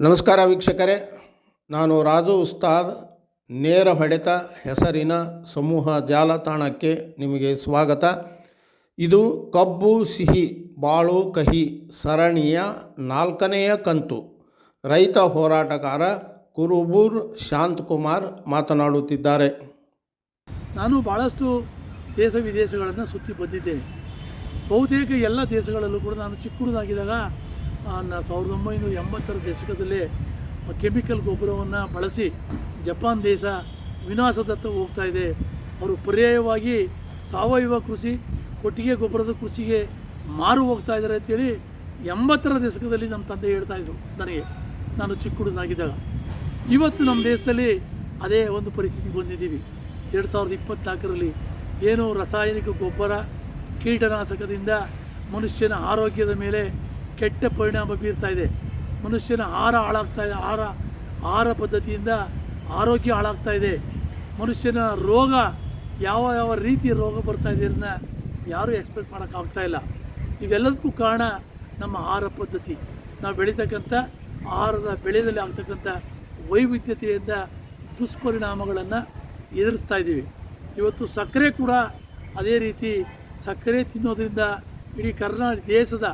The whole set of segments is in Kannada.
ನಮಸ್ಕಾರ ವೀಕ್ಷಕರೇ. ನಾನು ರಾಜು ಉಸ್ತಾದ್. ನೇರ ಹೊಡೆತ ಹೆಸರಿನ ಸಮೂಹ ಜಾಲತಾಣಕ್ಕೆ ನಿಮಗೆ ಸ್ವಾಗತ. ಇದು ಕಬ್ಬು ಸಿಹಿ ಬಾಳು ಕಹಿ ಸರಣಿಯ ನಾಲ್ಕನೆಯ ಕಂತು. ರೈತ ಹೋರಾಟಗಾರ ಕುರುಬೂರ್ ಶಾಂತಕುಮಾರ್ ಮಾತನಾಡುತ್ತಿದ್ದಾರೆ. ನಾನು ಭಾಳಷ್ಟು ದೇಶ ವಿದೇಶಗಳನ್ನು ಸುತ್ತಿ ಬಂದಿದ್ದೇನೆ. ಬಹುತೇಕ ಎಲ್ಲ ದೇಶಗಳಲ್ಲೂ ಕೂಡ ನಾನು ಚಿಕ್ಕ ಹುಡುಗನಾಗಿದ್ದಾಗ ಆ, ನ ಸಾವಿರದ ಒಂಬೈನೂರ ಎಂಬತ್ತರ ದಶಕದಲ್ಲಿ ಕೆಮಿಕಲ್ ಗೊಬ್ಬರವನ್ನು ಬಳಸಿ ಜಪಾನ್ ದೇಶ ವಿನಾಶದತ್ತ ಹೋಗ್ತಾ ಇದೆ. ಅವರು ಪರ್ಯಾಯವಾಗಿ ಸಾವಯವ ಕೃಷಿ, ಕೊಟ್ಟಿಗೆ ಗೊಬ್ಬರದ ಕೃಷಿಗೆ ಮಾರು ಹೋಗ್ತಾ ಇದ್ದಾರೆ ಅಂತೇಳಿ ಎಂಬತ್ತರ ದಶಕದಲ್ಲಿ ನಮ್ಮ ತಂದೆ ಹೇಳ್ತಾಯಿದ್ರು ನನಗೆ. ನಾನು ಚಿಕ್ಕ ಹುಡುಗನಾಗಿದ್ದಾಗ ಇವತ್ತು ನಮ್ಮ ದೇಶದಲ್ಲಿ ಅದೇ ಒಂದು ಪರಿಸ್ಥಿತಿ ಬಂದಿದ್ದೀವಿ. ಎರಡು ಸಾವಿರದ ಇಪ್ಪತ್ತ್ನಾಲ್ಕರಲ್ಲಿ ಏನು ರಾಸಾಯನಿಕ ಗೊಬ್ಬರ, ಕೀಟನಾಶಕದಿಂದ ಮನುಷ್ಯನ ಆರೋಗ್ಯದ ಮೇಲೆ ಕೆಟ್ಟ ಪರಿಣಾಮ ಬೀರ್ತಾ ಇದೆ. ಮನುಷ್ಯನ ಆಹಾರ ಹಾಳಾಗ್ತಾ ಇದೆ. ಆಹಾರ ಆಹಾರ ಪದ್ಧತಿಯಿಂದ ಆರೋಗ್ಯ ಹಾಳಾಗ್ತಾ ಇದೆ. ಮನುಷ್ಯನ ರೋಗ, ಯಾವ ಯಾವ ರೀತಿಯ ರೋಗ ಬರ್ತಾ ಇದೆ ಅದನ್ನು ಯಾರೂ ಎಕ್ಸ್ಪೆಕ್ಟ್ ಮಾಡೋಕ್ಕಾಗ್ತಾ ಇಲ್ಲ. ಇವೆಲ್ಲದಕ್ಕೂ ಕಾರಣ ನಮ್ಮ ಆಹಾರ ಪದ್ಧತಿ. ನಾವು ಬೆಳೀತಕ್ಕಂಥ ಆಹಾರದ ಬೆಳೆಯಲ್ಲಿ ಆಗ್ತಕ್ಕಂಥ ವೈವಿಧ್ಯತೆಯಿಂದ ದುಷ್ಪರಿಣಾಮಗಳನ್ನು ಎದುರಿಸ್ತಾ ಇದ್ದೀವಿ. ಇವತ್ತು ಸಕ್ಕರೆ ಕೂಡ ಅದೇ ರೀತಿ ಸಕ್ಕರೆ ತಿನ್ನೋದ್ರಿಂದ ಇಡೀ ಕರ್ನಾಟಕ ದೇಶದ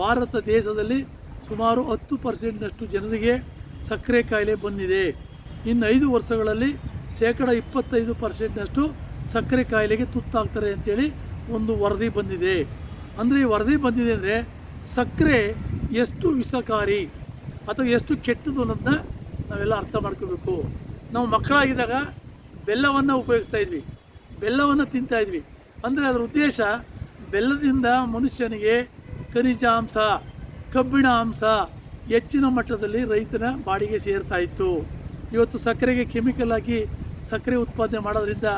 ಭಾರತ ದೇಶದಲ್ಲಿ ಸುಮಾರು ಹತ್ತು ಪರ್ಸೆಂಟ್ನಷ್ಟು ಜನರಿಗೆ ಸಕ್ಕರೆ ಕಾಯಿಲೆ ಬಂದಿದೆ. ಇನ್ನು ಐದು ವರ್ಷಗಳಲ್ಲಿ ಶೇಕಡ ಇಪ್ಪತ್ತೈದು ಪರ್ಸೆಂಟ್ನಷ್ಟು ಸಕ್ಕರೆ ಕಾಯಿಲೆಗೆ ತುತ್ತಾಗ್ತಾರೆ ಅಂಥೇಳಿ ಒಂದು ವರದಿ ಬಂದಿದೆ. ಅಂದರೆ ಈ ವರದಿ ಬಂದಿದೆ ಅಂದರೆ ಸಕ್ಕರೆ ಎಷ್ಟು ವಿಷಕಾರಿ ಅಥವಾ ಎಷ್ಟು ಕೆಟ್ಟದು ಅನ್ನೋದನ್ನ ನಾವೆಲ್ಲ ಅರ್ಥ ಮಾಡ್ಕೋಬೇಕು. ನಾವು ಮಕ್ಕಳಾಗಿದ್ದಾಗ ಬೆಲ್ಲವನ್ನು ಉಪಯೋಗಿಸ್ತಾ ಇದ್ವಿ. ಬೆಲ್ಲವನ್ನು ತಿಂತಾಯಿದ್ವಿ ಅಂದರೆ ಅದರ ಉದ್ದೇಶ ಬೆಲ್ಲದಿಂದ ಮನುಷ್ಯನಿಗೆ ಖನಿಜಾಂಶ ಕಬ್ಬಿಣ ಅಂಶ ಹೆಚ್ಚಿನ ಮಟ್ಟದಲ್ಲಿ ರೈತನ ಬಾಡಿಗೆ ಸೇರ್ತಾ ಇತ್ತು. ಇವತ್ತು ಸಕ್ಕರೆಗೆ ಕೆಮಿಕಲ್ ಹಾಕಿ ಸಕ್ಕರೆ ಉತ್ಪಾದನೆ ಮಾಡೋದ್ರಿಂದ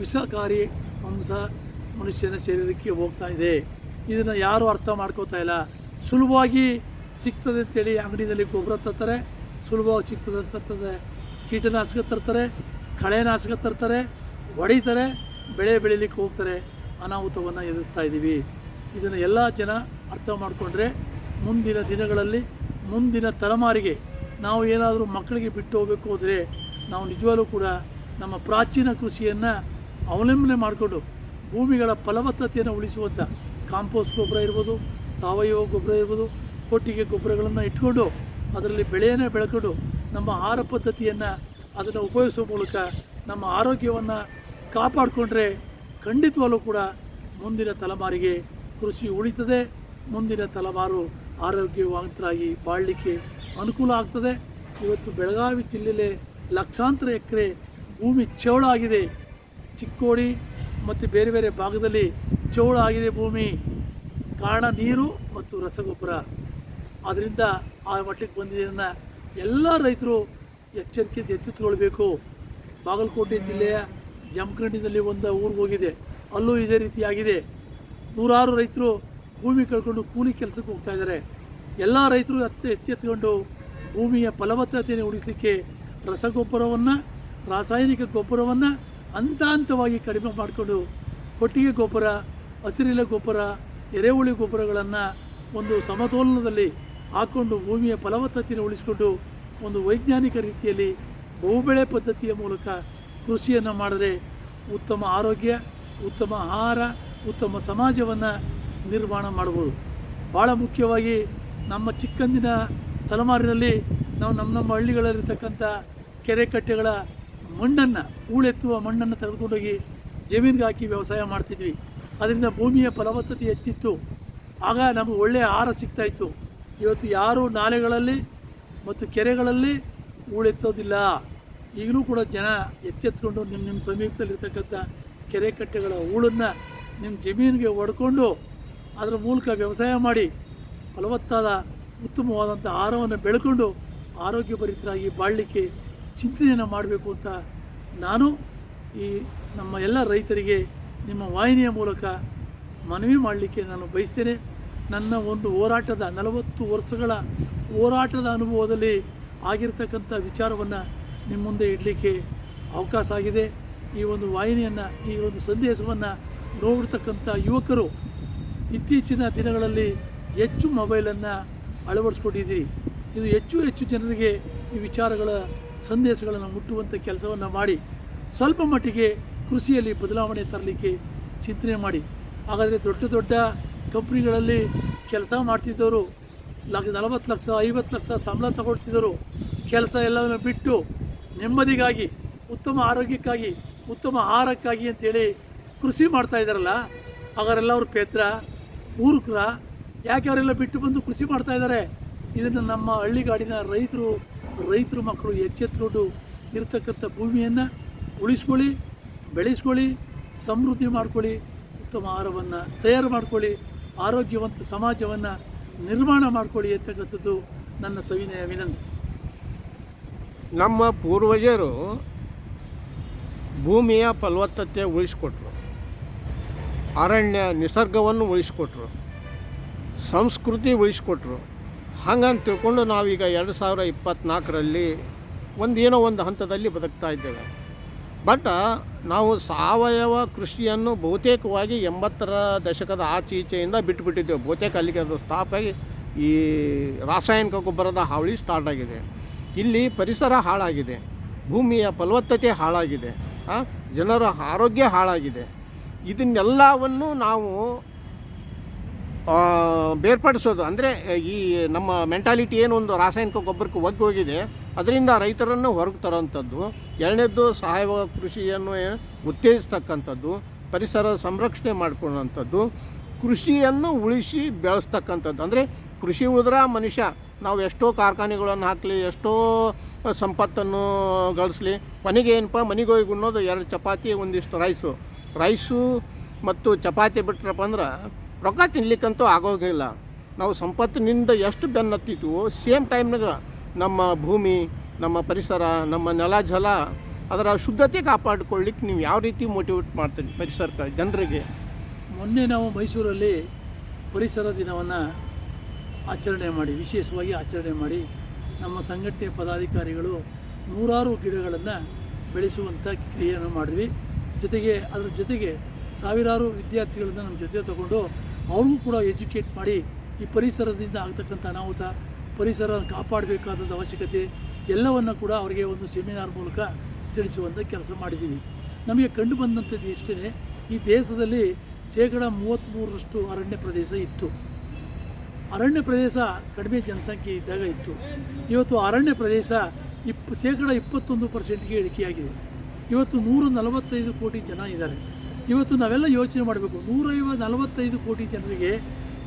ವಿಷಕಾರಿ ಅಂಶ ಮನುಷ್ಯನ ಶರೀರಕ್ಕೆ ಹೋಗ್ತಾ ಇದೆ. ಇದನ್ನು ಯಾರೂ ಅರ್ಥ ಮಾಡ್ಕೋತಾ ಇಲ್ಲ. ಸುಲಭವಾಗಿ ಸಿಗ್ತದೆ ಅಂತೇಳಿ ಅಂಗಡಿಯಲ್ಲಿ ಗೊಬ್ಬರ ತರ್ತಾರೆ. ಸುಲಭವಾಗಿ ಸಿಗ್ತದೆ ಅಂತ ತರ್ತದೆ ಕೀಟನಾಶಕ ತರ್ತಾರೆ, ಕಳೆನಾಶಕ ತರ್ತಾರೆ, ಹೊಡಿತಾರೆ, ಬೆಳೆ ಬೆಳೀಲಿಕ್ಕೆ ಹೋಗ್ತಾರೆ. ಅನಾಹುತವನ್ನು ಎದುರಿಸ್ತಾ ಇದ್ದೀವಿ ಇದನ್ನು ಎಲ್ಲ ಜನ ಅರ್ಥ ಮಾಡಿಕೊಂಡ್ರೆ ಮುಂದಿನ ದಿನಗಳಲ್ಲಿ ಮುಂದಿನ ತಲೆಮಾರಿಗೆ ನಾವು ಏನಾದರೂ ಮಕ್ಕಳಿಗೆ ಬಿಟ್ಟು ಹೋಗಬೇಕು ಹೋದರೆ ನಾವು ನಿಜವಾಗಲೂ ಕೂಡ ನಮ್ಮ ಪ್ರಾಚೀನ ಕೃಷಿಯನ್ನು ಅವಲಂಬನೆ ಮಾಡಿಕೊಂಡು ಭೂಮಿಗಳ ಫಲವತ್ತತೆಯನ್ನು ಉಳಿಸುವಂಥ ಕಾಂಪೋಸ್ಟ್ ಗೊಬ್ಬರ ಇರ್ಬೋದು, ಸಾವಯವ ಗೊಬ್ಬರ ಇರ್ಬೋದು, ಕೊಟ್ಟಿಗೆ ಗೊಬ್ಬರಗಳನ್ನು ಇಟ್ಕೊಂಡು ಅದರಲ್ಲಿ ಬೆಳೆಯನ್ನೇ ಬೆಳ್ಕೊಂಡು ನಮ್ಮ ಆಹಾರ ಪದ್ಧತಿಯನ್ನು ಅದನ್ನು ಉಪಯೋಗಿಸುವ ಮೂಲಕ ನಮ್ಮ ಆರೋಗ್ಯವನ್ನು ಕಾಪಾಡಿಕೊಂಡ್ರೆ ಖಂಡಿತವಾಗಲೂ ಕೂಡ ಮುಂದಿನ ತಲೆಮಾರಿಗೆ ಕೃಷಿ ಉಳಿತದೆ. ಮುಂದಿನ ತಲೆಮಾರು ಆರೋಗ್ಯವಂತರಾಗಿ ಬಾಳಲಿಕ್ಕೆ ಅನುಕೂಲ ಆಗ್ತದೆ. ಇವತ್ತು ಬೆಳಗಾವಿ ಜಿಲ್ಲೆಯಲ್ಲಿ ಲಕ್ಷಾಂತರ ಎಕರೆ ಭೂಮಿ ಚೌಳ ಆಗಿದೆ ಚಿಕ್ಕೋಡಿ ಮತ್ತು ಬೇರೆ ಬೇರೆ ಭಾಗದಲ್ಲಿ ಚೌಳ ಆಗಿದೆ ಭೂಮಿ. ಕಾರಣ ನೀರು ಮತ್ತು ರಸಗೊಬ್ಬರ. ಅದರಿಂದ ಆ ಮಟ್ಟಕ್ಕೆ ಬಂದಿದ್ದನ್ನು ಎಲ್ಲ ರೈತರು ಎಚ್ಚರಿಕೆ ಎಚ್ಚೆತ್ತುಕೊಳ್ಬೇಕು ಬಾಗಲಕೋಟೆ ಜಿಲ್ಲೆಯ ಜಮಖಂಡಿನಲ್ಲಿ ಒಂದು ಊರಿಗೆ ಹೋಗಿದೆ. ಅಲ್ಲೂ ಇದೇ ರೀತಿಯಾಗಿದೆ. ನೂರಾರು ರೈತರು ಭೂಮಿ ಕಳ್ಕೊಂಡು ಕೂಲಿ ಕೆಲಸಕ್ಕೆ ಹೋಗ್ತಾ ಇದ್ದಾರೆ. ಎಲ್ಲ ರೈತರು ಎತ್ತಿ ಎಚ್ಚೆತ್ತುಕೊಂಡು ಭೂಮಿಯ ಫಲವತ್ತತೆಯನ್ನು ಉಳಿಸಲಿಕ್ಕೆ ರಸಗೊಬ್ಬರವನ್ನು, ರಾಸಾಯನಿಕ ಗೊಬ್ಬರವನ್ನು ಹಂತ ಹಂತವಾಗಿ ಕಡಿಮೆ ಮಾಡಿಕೊಂಡು ಕೊಟ್ಟಿಗೆ ಗೊಬ್ಬರ ಹಸಿರಿಲ ಗೊಬ್ಬರ, ಎರೆಹುಳಿ ಗೊಬ್ಬರಗಳನ್ನು ಒಂದು ಸಮತೋಲನದಲ್ಲಿ ಹಾಕ್ಕೊಂಡು ಭೂಮಿಯ ಫಲವತ್ತತೆಯನ್ನು ಉಳಿಸಿಕೊಂಡು ಒಂದು ವೈಜ್ಞಾನಿಕ ರೀತಿಯಲ್ಲಿ ಬಹುಬೆಳೆ ಪದ್ಧತಿಯ ಮೂಲಕ ಕೃಷಿಯನ್ನು ಮಾಡಿದರೆ ಉತ್ತಮ ಆರೋಗ್ಯ, ಉತ್ತಮ ಆಹಾರ, ಉತ್ತಮ ಸಮಾಜವನ್ನು ನಿರ್ಮಾಣ ಮಾಡ್ಬೋದು. ಭಾಳ ಮುಖ್ಯವಾಗಿ ನಮ್ಮ ಚಿಕ್ಕಂದಿನ ತಲೆಮಾರಿನಲ್ಲಿ ನಾವು ನಮ್ಮ ನಮ್ಮ ಹಳ್ಳಿಗಳಲ್ಲಿರ್ತಕ್ಕಂಥ ಕೆರೆ ಕಟ್ಟೆಗಳ ಮಣ್ಣನ್ನು, ಹೂಳೆತ್ತುವ ಮಣ್ಣನ್ನು ತೆಗೆದುಕೊಂಡೋಗಿ ಜಮೀನಿಗೆ ಹಾಕಿ ವ್ಯವಸಾಯ ಮಾಡ್ತಿದ್ವಿ. ಅದರಿಂದ ಭೂಮಿಯ ಫಲವತ್ತತೆ ಹೆಚ್ಚಿತ್ತು. ಆಗ ನಮಗೆ ಒಳ್ಳೆಯ ಆಹಾರ ಸಿಗ್ತಾ ಇತ್ತು. ಇವತ್ತು ಯಾರೂ ನಾಲೆಗಳಲ್ಲಿ ಮತ್ತು ಕೆರೆಗಳಲ್ಲಿ ಹೂಳೆತ್ತೋದಿಲ್ಲ. ಈಗಲೂ ಕೂಡ ಜನ ಎಚ್ಚೆತ್ಕೊಂಡು ನಿಮ್ಮ ನಿಮ್ಮ ಸಮೀಪದಲ್ಲಿರ್ತಕ್ಕಂಥ ಕೆರೆ ಕಟ್ಟೆಗಳ ಹೂಳನ್ನು ನಿಮ್ಮ ಜಮೀನಿಗೆ ಹೊಡ್ಕೊಂಡು ಅದರ ಮೂಲಕ ವ್ಯವಸಾಯ ಮಾಡಿ ಫಲವತ್ತಾದ ಉತ್ತಮವಾದಂಥ ಆಹಾರವನ್ನು ಬೆಳ್ಕೊಂಡು ಆರೋಗ್ಯಭರಿತರಾಗಿ ಬಾಳಲಿಕ್ಕೆ ಚಿಂತನೆಯನ್ನು ಮಾಡಬೇಕು ಅಂತ ನಾನು ಈ ನಮ್ಮ ಎಲ್ಲ ರೈತರಿಗೆ ನಿಮ್ಮ ವಾಹಿನಿಯ ಮೂಲಕ ಮನವಿ ಮಾಡಲಿಕ್ಕೆ ನಾನು ಬಯಸ್ತೇನೆ. ನನ್ನ ಒಂದು ಹೋರಾಟದ ನಲವತ್ತು ವರ್ಷಗಳ ಹೋರಾಟದ ಅನುಭವದಲ್ಲಿ ಆಗಿರ್ತಕ್ಕಂಥ ವಿಚಾರವನ್ನು ನಿಮ್ಮ ಮುಂದೆ ಇಡಲಿಕ್ಕೆ ಅವಕಾಶ ಆಗಿದೆ. ಈ ಒಂದು ವಾಹಿನಿಯನ್ನು, ಈ ಒಂದು ಸಂದೇಶವನ್ನು ನೋಡ್ತಕ್ಕಂಥ ಯುವಕರು ಇತ್ತೀಚಿನ ದಿನಗಳಲ್ಲಿ ಹೆಚ್ಚು ಮೊಬೈಲನ್ನು ಅಳವಡಿಸ್ಕೊಂಡಿದ್ದೀರಿ. ಇದು ಹೆಚ್ಚು ಹೆಚ್ಚು ಜನರಿಗೆ ಈ ವಿಚಾರಗಳ ಸಂದೇಶಗಳನ್ನು ಮುಟ್ಟುವಂಥ ಕೆಲಸವನ್ನು ಮಾಡಿ, ಸ್ವಲ್ಪ ಮಟ್ಟಿಗೆ ಕೃಷಿಯಲ್ಲಿ ಬದಲಾವಣೆ ತರಲಿಕ್ಕೆ ಚಿಂತನೆ ಮಾಡಿ. ಹಾಗಾದರೆ ದೊಡ್ಡ ದೊಡ್ಡ ಕಂಪ್ನಿಗಳಲ್ಲಿ ಕೆಲಸ ಮಾಡ್ತಿದ್ದವರು ಲಕ್ಷ, ನಲವತ್ತು ಲಕ್ಷ, ಐವತ್ತು ಲಕ್ಷ ಸಂಬಳ ತಗೊಳ್ತಿದ್ದರು ಕೆಲಸ ಎಲ್ಲವನ್ನು ಬಿಟ್ಟು ನೆಮ್ಮದಿಗಾಗಿ, ಉತ್ತಮ ಆರೋಗ್ಯಕ್ಕಾಗಿ, ಉತ್ತಮ ಆಹಾರಕ್ಕಾಗಿ ಅಂತೇಳಿ ಕೃಷಿ ಮಾಡ್ತಾ ಇದ್ದಾರಲ್ಲ, ಹಾಗಾರೆಲ್ಲ ಅವ್ರ ಪೇತ್ರ? ಊರುಕ್ರ ಯಾಕೆ ಅವರೆಲ್ಲ ಬಿಟ್ಟು ಬಂದು ಕೃಷಿ ಮಾಡ್ತಾ ಇದ್ದಾರೆ? ಇದನ್ನು ನಮ್ಮ ಹಳ್ಳಿಗಾಡಿನ ರೈತರು, ರೈತರ ಮಕ್ಕಳು ಎಚ್ಚೆತ್ಕೊಂಡು ಇರತಕ್ಕಂಥ ಭೂಮಿಯನ್ನು ಉಳಿಸ್ಕೊಳ್ಳಿ, ಬೆಳೆಸ್ಕೊಳ್ಳಿ, ಸಮೃದ್ಧಿ ಮಾಡ್ಕೊಳ್ಳಿ, ಉತ್ತಮ ಆಹಾರವನ್ನು ತಯಾರು ಮಾಡ್ಕೊಳ್ಳಿ, ಆರೋಗ್ಯವಂತ ಸಮಾಜವನ್ನು ನಿರ್ಮಾಣ ಮಾಡ್ಕೊಳ್ಳಿ ಅಂತಕ್ಕಂಥದ್ದು ನನ್ನ ಸವಿನಯ ವಿನಂತಿ. ನಮ್ಮ ಪೂರ್ವಜರು ಭೂಮಿಯ ಫಲವತ್ತತೆ ಉಳಿಸ್ಕೊಟ್ರು. ಅರಣ್ಯ ನಿಸರ್ಗವನ್ನು ಉಳಿಸ್ಕೊಟ್ರು, ಸಂಸ್ಕೃತಿ ಉಳಿಸ್ಕೊಟ್ರು. ಹಂಗಂತ ತಿಳ್ಕೊಂಡು ನಾವೀಗ ಎರಡು ಸಾವಿರ ಇಪ್ಪತ್ತ್ನಾಲ್ಕರಲ್ಲಿ ಒಂದು ಏನೋ ಒಂದು ಹಂತದಲ್ಲಿ ಬದುಕ್ತಾ ಇದ್ದೇವೆ. ಬಟ್ ನಾವು ಸಾವಯವ ಕೃಷಿಯನ್ನು ಬಹುತೇಕವಾಗಿ ಎಂಬತ್ತರ ದಶಕದ ಆಚೆ ಈಚೆಯಿಂದ ಬಿಟ್ಟುಬಿಟ್ಟಿದ್ದೇವೆ. ಬಹುತೇಕ ಅಲ್ಲಿಗೆ ಅದು ಸ್ಟಾಪ್ ಆಗಿ ಈ ರಾಸಾಯನಿಕ ಗೊಬ್ಬರದ ಹಾವಳಿ ಸ್ಟಾರ್ಟ್ ಆಗಿದೆ. ಇಲ್ಲಿ ಪರಿಸರ ಹಾಳಾಗಿದೆ. ಭೂಮಿಯ ಫಲವತ್ತತೆ ಹಾಳಾಗಿದೆ. ಜನರ ಆರೋಗ್ಯ ಹಾಳಾಗಿದೆ. ಇದನ್ನೆಲ್ಲವನ್ನು ನಾವು ಬೇರ್ಪಡಿಸೋದು. ಅಂದರೆ, ಈ ನಮ್ಮ ಮೆಂಟಾಲಿಟಿ ಏನು ಒಂದು ರಾಸಾಯನಿಕ ಗೊಬ್ಬರಕ್ಕೆ ಒಗ್ಗಿ ಹೋಗಿದೆ, ಅದರಿಂದ ರೈತರನ್ನು ಹೊರಗೆ ತರೋವಂಥದ್ದು ಎರಡನೇದ್ದು ಸಾವಯವ ಕೃಷಿಯನ್ನು ಉತ್ತೇಜಿಸ್ತಕ್ಕಂಥದ್ದು, ಪರಿಸರ ಸಂರಕ್ಷಣೆ ಮಾಡ್ಕೊಳ್ಳೋವಂಥದ್ದು ಕೃಷಿಯನ್ನು ಉಳಿಸಿ ಬೆಳೆಸ್ತಕ್ಕಂಥದ್ದು. ಅಂದರೆ, ಕೃಷಿ ಉದ್ರ ಮನುಷ್ಯ, ನಾವು ಎಷ್ಟೋ ಕಾರ್ಖಾನೆಗಳನ್ನು ಹಾಕಲಿ, ಎಷ್ಟೋ ಸಂಪತ್ತನ್ನು ಗಳಿಸ್ಲಿ, ಮನೆಗೆ ಏನಪ್ಪ, ಮನೆಗೆ ಹೋಗಿ ಉಣ್ಣೋದು, ಎರಡು ಚಪಾತಿ, ಒಂದಿಷ್ಟು ರೈಸು ರೈಸು ಮತ್ತು ಚಪಾತಿ ಬಿಟ್ರಪ್ಪ ಅಂದ್ರೆ ರೊಕ್ಕ ತಿನ್ಲಿಕ್ಕಂತೂ ಆಗೋಗಿಲ್ಲ. ನಾವು ಸಂಪತ್ತಿನಿಂದ ಎಷ್ಟು ಬೆನ್ನತ್ತಿದ್ವು ಸೇಮ್ ಟೈಮ್ನಾಗ ನಮ್ಮ ಭೂಮಿ, ನಮ್ಮ ಪರಿಸರ, ನಮ್ಮ ನೆಲ ಜಲ ಅದರ ಶುದ್ಧತೆ ಕಾಪಾಡಿಕೊಳ್ಳಿಕ್ಕೆ ನೀವು ಯಾವ ರೀತಿ ಮೋಟಿವೇಟ್ ಮಾಡ್ತೀರಿ ಪರಿಸರಕ್ಕೆ ಜನರಿಗೆ? ಮೊನ್ನೆ ನಾವು ಮೈಸೂರಲ್ಲಿ ಪರಿಸರ ದಿನವನ್ನು ಆಚರಣೆ ಮಾಡಿ, ವಿಶೇಷವಾಗಿ ಆಚರಣೆ ಮಾಡಿ ನಮ್ಮ ಸಂಘಟನೆ ಪದಾಧಿಕಾರಿಗಳು ನೂರಾರು ಗಿಡಗಳನ್ನು ಬೆಳೆಸುವಂಥ ಕ್ರಿಯೆಯನ್ನು ಮಾಡಿದ್ವಿ. ಜೊತೆಗೆ ಅದರ ಜೊತೆಗೆ ಸಾವಿರಾರು ವಿದ್ಯಾರ್ಥಿಗಳನ್ನ ನಮ್ಮ ಜೊತೆ ತಗೊಂಡು ಅವ್ರಿಗೂ ಕೂಡ ಎಜುಕೇಟ್ ಮಾಡಿ ಈ ಪರಿಸರದಿಂದ ಆಗ್ತಕ್ಕಂಥ ಅನಾಹುತ ಪರಿಸರ ಕಾಪಾಡಬೇಕಾದಂಥ ಅವಶ್ಯಕತೆ ಎಲ್ಲವನ್ನು ಕೂಡ ಅವರಿಗೆ ಒಂದು ಸೆಮಿನಾರ್ ಮೂಲಕ ತಿಳಿಸುವಂಥ ಕೆಲಸ ಮಾಡಿದ್ದೀವಿ. ನಮಗೆ ಕಂಡು ಬಂದಂಥದ್ದು ಇಷ್ಟೇ ಈ ದೇಶದಲ್ಲಿ ಶೇಕಡ ಮೂವತ್ತ್ಮೂರರಷ್ಟು ಅರಣ್ಯ ಪ್ರದೇಶ ಇತ್ತು. ಅರಣ್ಯ ಪ್ರದೇಶ ಕಡಿಮೆ ಜನಸಂಖ್ಯೆ ಇದ್ದಾಗ ಇತ್ತು. ಇವತ್ತು ಅರಣ್ಯ ಪ್ರದೇಶ ಇಪ್ಪ, ಶೇಕಡ ಇಪ್ಪತ್ತೊಂದು ಪರ್ಸೆಂಟ್ಗೆ ಇಳಿಕೆಯಾಗಿದೆ. ಇವತ್ತು ನೂರ ನಲವತ್ತೈದು ಕೋಟಿ ಜನ ಇದ್ದಾರೆ. ಇವತ್ತು ನಾವೆಲ್ಲ ಯೋಚನೆ ಮಾಡಬೇಕು, ನೂರೈವ ನಲವತ್ತೈದು ಕೋಟಿ ಜನರಿಗೆ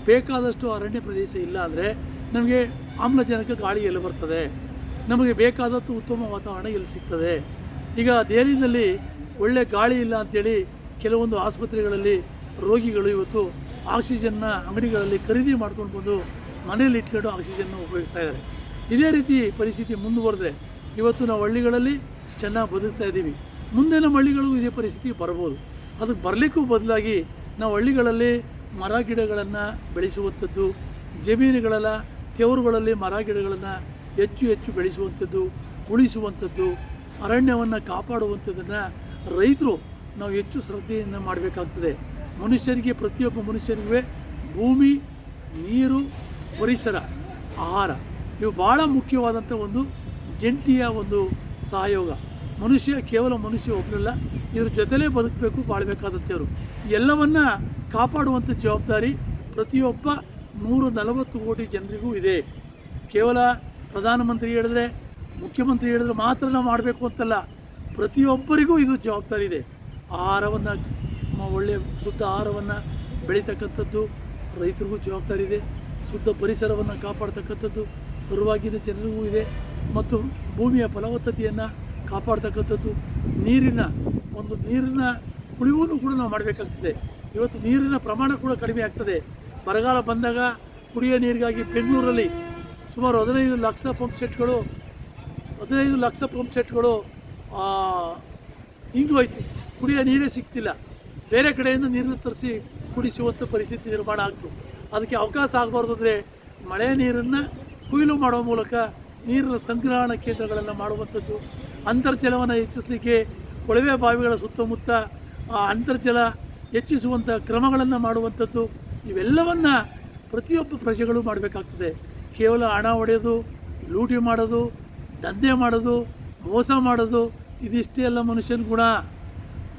ಬೇಕಾದಷ್ಟು ಅರಣ್ಯ ಪ್ರದೇಶ ಇಲ್ಲ ಅಂದರೆ ನಮಗೆ ಆಮ್ಲಜನಕ ಗಾಳಿ ಎಲ್ಲಿ ಬರ್ತದೆ? ನಮಗೆ ಬೇಕಾದಷ್ಟು ಉತ್ತಮ ವಾತಾವರಣ ಎಲ್ಲಿ ಸಿಗ್ತದೆ? ಈಗ ದೆಹಲಿನಲ್ಲಿ ಒಳ್ಳೆ ಗಾಳಿ ಇಲ್ಲ ಅಂಥೇಳಿ ಕೆಲವೊಂದು ಆಸ್ಪತ್ರೆಗಳಲ್ಲಿ ರೋಗಿಗಳು ಇವತ್ತು ಆಕ್ಸಿಜನ್ನ ಅಂಗಡಿಗಳಲ್ಲಿ ಖರೀದಿ ಮಾಡ್ಕೊಂಡು ಬಂದು ಮನೆಯಲ್ಲಿ ಇಟ್ಕೊಂಡು ಆಕ್ಸಿಜನ್ನು ಉಪಯೋಗಿಸ್ತಾ ಇದ್ದಾರೆ. ಇದೇ ರೀತಿ ಪರಿಸ್ಥಿತಿ ಮುಂದುವರೆದ್ರೆ ಇವತ್ತು ನಾವು ಹಳ್ಳಿಗಳಲ್ಲಿ ಚೆನ್ನಾಗಿ ಬದುಕ್ತಾ ಇದ್ದೀವಿ. ಮುಂದೆ ನಮ್ಮ ಹಳ್ಳಿಗಳಿಗೂ ಇದೇ ಪರಿಸ್ಥಿತಿ ಬರ್ಬೋದು. ಅದಕ್ಕೆ ಬರಲಿಕ್ಕೂ ಬದಲಾಗಿ ನಾವು ಹಳ್ಳಿಗಳಲ್ಲಿ ಮರ ಗಿಡಗಳನ್ನು ಬೆಳೆಸುವಂಥದ್ದು, ಜಮೀನುಗಳೆಲ್ಲ ತೆವರುಗಳಲ್ಲಿ ಮರ ಗಿಡಗಳನ್ನು ಹೆಚ್ಚು ಹೆಚ್ಚು ಬೆಳೆಸುವಂಥದ್ದು, ಉಳಿಸುವಂಥದ್ದು, ಅರಣ್ಯವನ್ನು ಕಾಪಾಡುವಂಥದ್ದನ್ನು ರೈತರು ನಾವು ಹೆಚ್ಚು ಶ್ರದ್ಧೆಯಿಂದ ಮಾಡಬೇಕಾಗ್ತದೆ. ಮನುಷ್ಯರಿಗೆ, ಪ್ರತಿಯೊಬ್ಬ ಮನುಷ್ಯರಿಗೂ ಭೂಮಿ, ನೀರು, ಪರಿಸರ, ಆಹಾರ ಇವು ಭಾಳ ಮುಖ್ಯವಾದಂಥ ಒಂದು ಜಂಟಿಯ ಒಂದು ಸಹಯೋಗ. ಮನುಷ್ಯ ಕೇವಲ ಮನುಷ್ಯ ಒಬ್ಬರಲ್ಲ ಇದ್ರ ಜೊತೆಲೇ ಬದುಕಬೇಕು ಬಾಳಬೇಕಾದಂಥವ್ರು ಎಲ್ಲವನ್ನ ಕಾಪಾಡುವಂಥ ಜವಾಬ್ದಾರಿ ಪ್ರತಿಯೊಬ್ಬ ನೂರ ನಲವತ್ತು ಕೋಟಿ ಜನರಿಗೂ ಇದೆ. ಕೇವಲ ಪ್ರಧಾನಮಂತ್ರಿ ಹೇಳಿದ್ರೆ, ಮುಖ್ಯಮಂತ್ರಿ ಹೇಳಿದ್ರೆ ಮಾತ್ರ ನಾವು ಮಾಡಬೇಕು ಅಂತಲ್ಲ, ಪ್ರತಿಯೊಬ್ಬರಿಗೂ ಇದು ಜವಾಬ್ದಾರಿ ಇದೆ. ಆಹಾರವನ್ನು ಒಳ್ಳೆಯ ಶುದ್ಧ ಆಹಾರವನ್ನು ಬೆಳೀತಕ್ಕಂಥದ್ದು ರೈತರಿಗೂ ಜವಾಬ್ದಾರಿ ಇದೆ. ಶುದ್ಧ ಪರಿಸರವನ್ನು ಕಾಪಾಡ್ತಕ್ಕಂಥದ್ದು ಸರ್ವಾಗಿನ ಜನರಿಗೂ ಇದೆ. ಮತ್ತು ಭೂಮಿಯ ಫಲವತ್ತತೆಯನ್ನು ಕಾಪಾಡ್ತಕ್ಕಂಥದ್ದು. ನೀರಿನ ಒಂದು ನೀರಿನ ಕುಡಿಯುವನ್ನು ಕೂಡ ನಾವು ಮಾಡಬೇಕಾಗ್ತದೆ. ಇವತ್ತು ನೀರಿನ ಪ್ರಮಾಣ ಕೂಡ ಕಡಿಮೆ ಆಗ್ತದೆ. ಬರಗಾಲ ಬಂದಾಗ ಕುಡಿಯೋ ನೀರಿಗಾಗಿ ಬೆಂಗಳೂರಲ್ಲಿ ಸುಮಾರು ಹದಿನೈದು ಲಕ್ಷ ಪಂಪ್ ಸೆಟ್ಗಳು, ಹದಿನೈದು ಲಕ್ಷ ಪಂಪ್ ಸೆಟ್ಗಳು ಹಿಂಗೆ ಹೋಯ್ತು. ಕುಡಿಯೋ ನೀರೇ ಸಿಗ್ತಿಲ್ಲ. ಬೇರೆ ಕಡೆಯಿಂದ ನೀರನ್ನು ತರಿಸಿ ಕುಡಿಸುವಂಥ ಪರಿಸ್ಥಿತಿ ನಿರ್ಮಾಣ ಆಗ್ತು. ಅದಕ್ಕೆ ಅವಕಾಶ ಆಗಬಾರ್ದು ಅಂದರೆ ಮಳೆ ನೀರನ್ನು ಕೊಯ್ಲು ಮಾಡುವ ಮೂಲಕ ನೀರಿನ ಸಂಗ್ರಹಣಾ ಕೇಂದ್ರಗಳನ್ನು ಮಾಡುವಂಥದ್ದು. ಅಂತರ್ಜಲವನ್ನು ಹೆಚ್ಚಿಸಲಿಕ್ಕೆ ಕೊಳವೆ ಬಾವಿಗಳ ಸುತ್ತಮುತ್ತ, ಆ ಅಂತರ್ಜಲ ಹೆಚ್ಚಿಸುವಂಥ ಕ್ರಮಗಳನ್ನು ಮಾಡುವಂಥದ್ದು ಇವೆಲ್ಲವನ್ನು ಪ್ರತಿಯೊಬ್ಬ ಪ್ರಜೆಗಳು ಮಾಡಬೇಕಾಗ್ತದೆ. ಕೇವಲ ಹಣ ಹೊಡೆಯೋದು ಲೂಟಿ ಮಾಡೋದು, ದಂಧೆ ಮಾಡೋದು, ಮೋಸ ಮಾಡೋದು, ಇದಿಷ್ಟೇ ಅಲ್ಲ ಮನುಷ್ಯನ ಗುಣ.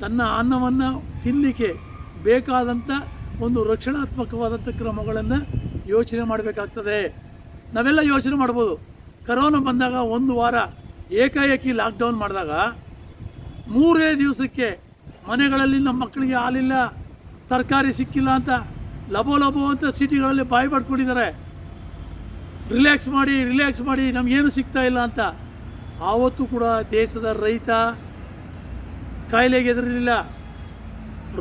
ತನ್ನ ಅನ್ನವನ್ನು ತಿನ್ನಲಿಕ್ಕೆ ಬೇಕಾದಂಥ ಒಂದು ರಕ್ಷಣಾತ್ಮಕವಾದಂಥ ಕ್ರಮಗಳನ್ನು ಯೋಚನೆ ಮಾಡಬೇಕಾಗ್ತದೆ. ನಾವೆಲ್ಲ ಯೋಚನೆ ಮಾಡ್ಬೋದು. ಕರೋನಾ ಬಂದಾಗ ಒಂದು ವಾರ ಏಕಾಏಕಿ ಲಾಕ್ಡೌನ್ ಮಾಡಿದಾಗ ಮೂರೇ ದಿವಸಕ್ಕೆ ಮನೆಗಳಲ್ಲಿ ನಮ್ಮ ಮಕ್ಕಳಿಗೆ ಹಾಲಿಲ್ಲ, ತರಕಾರಿ ಸಿಕ್ಕಿಲ್ಲ ಅಂತ ಲಬೋ ಲಬೋ ಅಂತ ಸಿಟಿಗಳಲ್ಲಿ ಬಾಯಿ ಪಡ್ಕೊಂಡಿದ್ದಾರೆ ರಿಲ್ಯಾಕ್ಸ್ ಮಾಡಿ ರಿಲ್ಯಾಕ್ಸ್ ಮಾಡಿ ನಮಗೇನು ಸಿಗ್ತಾ ಇಲ್ಲ ಅಂತ ಆವತ್ತು ಕೂಡ ದೇಶದ ರೈತ ಕಾಯಿಲೆಗೆ ಎದುರಲಿಲ್ಲ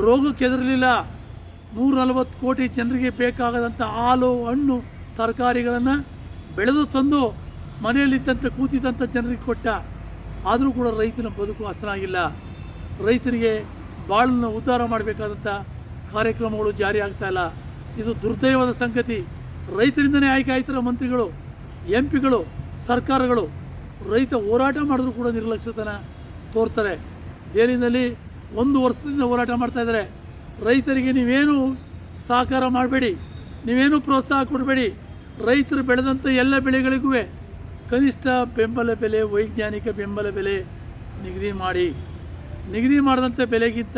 ರೋಗಕ್ಕೆ ಎದುರಲಿಲ್ಲ ನೂರ ನಲವತ್ತು ಕೋಟಿ ಜನರಿಗೆ ಬೇಕಾಗದಂಥ ಹಾಲು, ಹಣ್ಣು, ತರಕಾರಿಗಳನ್ನು ಬೆಳೆದು ತಂದು ಮನೆಯಲ್ಲಿದ್ದಂಥ ಕೂತಿದ್ದಂಥ ಜನರಿಗೆ ಕೊಟ್ಟ, ಆದರೂ ಕೂಡ ರೈತನ ಬದುಕು ಹಸನಾಗಿಲ್ಲ. ರೈತರಿಗೆ ಬಾಳನ್ನು ಉದ್ಧಾರ ಮಾಡಬೇಕಾದಂಥ ಕಾರ್ಯಕ್ರಮಗಳು ಜಾರಿ ಆಗ್ತಾ ಇಲ್ಲ. ಇದು ದುರ್ದೈವದ ಸಂಗತಿ. ರೈತರಿಂದನೇ ಆಯ್ಕೆ ಆಯ್ತಿರೋ ಮಂತ್ರಿಗಳು ಎಂ ಪಿಗಳು ಸರ್ಕಾರಗಳು. ರೈತ ಹೋರಾಟ ಮಾಡಿದ್ರು ಕೂಡ ನಿರ್ಲಕ್ಷ್ಯತನ ತೋರ್ತಾರೆ. ದೇನಿನಲ್ಲಿ ಒಂದು ವರ್ಷದಿಂದ ಹೋರಾಟ ಮಾಡ್ತಾ ಇದ್ದಾರೆ. ರೈತರಿಗೆ ನೀವೇನು ಸಹಕಾರ ಮಾಡಬೇಡಿ, ನೀವೇನು ಪ್ರೋತ್ಸಾಹ ಕೊಡಬೇಡಿ. ರೈತರು ಬೆಳೆದಂಥ ಎಲ್ಲ ಬೆಳೆಗಳಿಗೂ ಕನಿಷ್ಠ ಬೆಂಬಲ ಬೆಲೆ, ವೈಜ್ಞಾನಿಕ ಬೆಂಬಲ ಬೆಲೆ ನಿಗದಿ ಮಾಡಿ. ನಿಗದಿ ಮಾಡಿದಂಥ ಬೆಲೆಗಿಂತ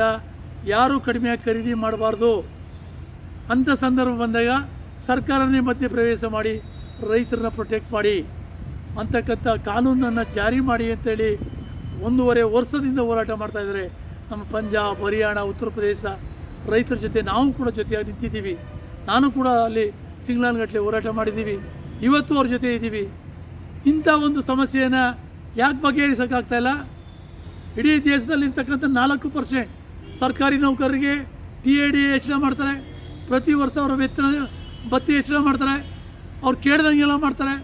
ಯಾರೂ ಕಡಿಮೆಯಾಗಿ ಖರೀದಿ ಮಾಡಬಾರ್ದು? ಅಂಥ ಸಂದರ್ಭ ಬಂದಾಗ ಸರ್ಕಾರನೇ ಮಧ್ಯೆ ಪ್ರವೇಶ ಮಾಡಿ, ರೈತರನ್ನ ಪ್ರೊಟೆಕ್ಟ್ ಮಾಡಿ. ಅಂತಕ್ಕಂಥ ಕಾನೂನನ್ನು ಜಾರಿ ಮಾಡಿ ಅಂತೇಳಿ ಒಂದೂವರೆ ವರ್ಷದಿಂದ ಹೋರಾಟ ಮಾಡ್ತಾಯಿದ್ದಾರೆ ನಮ್ಮ ಪಂಜಾಬ್, ಹರಿಯಾಣ, ಉತ್ತರ ಪ್ರದೇಶ ರೈತರ ಜೊತೆ ನಾವು ಕೂಡ ಜೊತೆಯಾಗಿ ನಿಂತಿದ್ದೀವಿ. ನಾನು ಕೂಡ ಅಲ್ಲಿ ತಿಂಗಳಾನುಗಟ್ಟಲೆ ಹೋರಾಟ ಮಾಡಿದ್ದೀವಿ. ಇವತ್ತು ಅವ್ರ ಜೊತೆ ಇದ್ದೀವಿ. ಇಂಥ ಒಂದು ಸಮಸ್ಯೆಯನ್ನು ಯಾಕೆ ಬಗೆಹರಿಸೋಕ್ಕಾಗ್ತಾಯಿಲ್ಲ ಇಡೀ ದೇಶದಲ್ಲಿರ್ತಕ್ಕಂಥ ನಾಲ್ಕು ಪರ್ಸೆಂಟ್ ಸರ್ಕಾರಿ ನೌಕರರಿಗೆ ಟಿ ಎ ಡಿ ಹೆಚ್ಚಳ ಮಾಡ್ತಾರೆ. ಪ್ರತಿ ವರ್ಷ ಅವರ ವೇತನ ಭತ್ತಿ ಹೆಚ್ಚಳ ಮಾಡ್ತಾರೆ. ಅವ್ರು ಕೇಳ್ದಂಗೆಲ್ಲ ಮಾಡ್ತಾರೆ.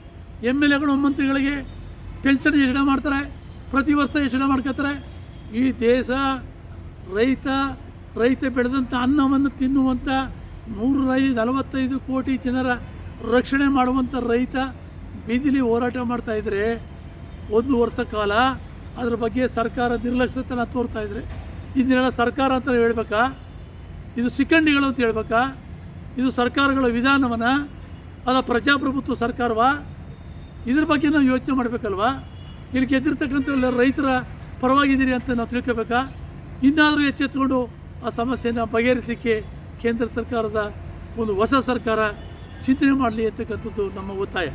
ಎಂ ಎಲ್ ಎಗಳು, ಮಂತ್ರಿಗಳಿಗೆ ಪೆನ್ಷನ್ ಹೆಚ್ಚಳ ಮಾಡ್ತಾರೆ. ಪ್ರತಿ ವರ್ಷ ಹೆಚ್ಚಳ ಮಾಡ್ಕೋತಾರೆ. ಈ ದೇಶ ರೈತ ರೈತ ಬೆಳೆದಂಥ ಅನ್ನವನ್ನು ತಿನ್ನುವಂಥ ನೂರೈದು ನಲವತ್ತೈದು ಕೋಟಿ ಜನರ ರಕ್ಷಣೆ ಮಾಡುವಂಥ ರೈತ ಬೀದಿಲಿ ಹೋರಾಟ ಮಾಡ್ತಾ ಇದ್ದರೆ ಒಂದು ವರ್ಷ ಕಾಲ ಅದ್ರ ಬಗ್ಗೆ ಸರ್ಕಾರ ನಿರ್ಲಕ್ಷ್ಯತನ ತೋರ್ತಾ ಇದ್ರೆ. ಇದನ್ನೆಲ್ಲ ಸರ್ಕಾರ ಅಂತ ಹೇಳ್ಬೇಕಾ? ಇದು ಸಿಕ್ಕಂಡಿಗಳು ಅಂತ ಹೇಳ್ಬೇಕಾ? ಇದು ಸರ್ಕಾರಗಳ ವಿಧಾನವನ್ನು ಅದ ಪ್ರಜಾಪ್ರಭುತ್ವ ಸರ್ಕಾರವಾ? ಇದ್ರ ಬಗ್ಗೆ ನಾವು ಯೋಚನೆ ಮಾಡಬೇಕಲ್ವಾ? ಇಲ್ಲಿ ಗೆದ್ದಿರ್ತಕ್ಕಂಥ ರೈತರ ಪರವಾಗಿದ್ದೀರಿ ಅಂತ ನಾವು ತಿಳ್ಕೋಬೇಕಾ? ಇನ್ನಾದರೂ ಎಚ್ಚೆತ್ತುಕೊಂಡು ಆ ಸಮಸ್ಯೆಯನ್ನು ಬಗೆಹರಿಸಲಿಕ್ಕೆ ಕೇಂದ್ರ ಸರ್ಕಾರದ ಒಂದು ಹೊಸ ಸರ್ಕಾರ ಚಿಂತನೆ ಮಾಡಲಿ ಅಂತಕ್ಕಂಥದ್ದು ನಮ್ಮ ಒತ್ತಾಯ.